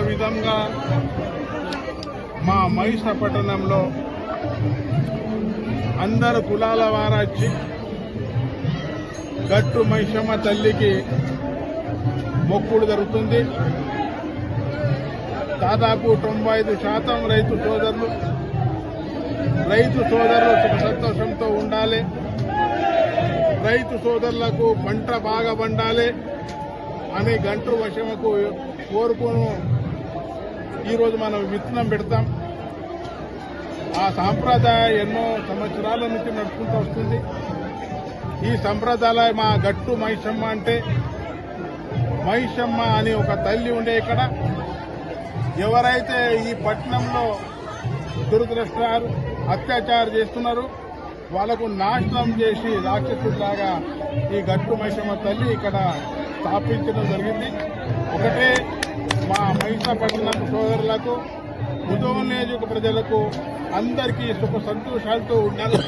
విధంగా మా మహిష పట్టణంలో అందరు కులాల వారొచ్చి గట్టు మహిషమ్మ తల్లికి మొక్కుడు జరుగుతుంది. దాదాపు తొంభై ఐదు శాతం రైతు సోదరులు రైతు సోదరులు సుఖ సంతోషంతో ఉండాలి. రైతు సోదరులకు పంట బాగా పండాలి. అని గంటు వశమకు కోరుకును. ఈరోజు మనం విత్తనం పెడతాం. ఆ సాంప్రదాయం ఎన్నో సంవత్సరాల నుంచి నడుచుకుంటూ వస్తుంది. ఈ సంప్రదాయ మా గట్టు మహిషమ్మ అంటే మహిషమ్మ అని ఒక తల్లి ఉండే ఇక్కడ. ఎవరైతే ఈ పట్టణంలో దురదృష్టారు అత్యాచారం చేస్తున్నారు వాళ్ళకు నాశనం చేసి రాక్షసులాగా ఈ గట్టు మహిషమ్మ తల్లి ఇక్కడ స్థాపించడం జరిగింది. ఒకటే మా మహిళా పట్టణ సోదరులకు ఉదయం నియోజక ప్రజలకు అందరికీ సుఖ సంతోషాలతో ఉండాలి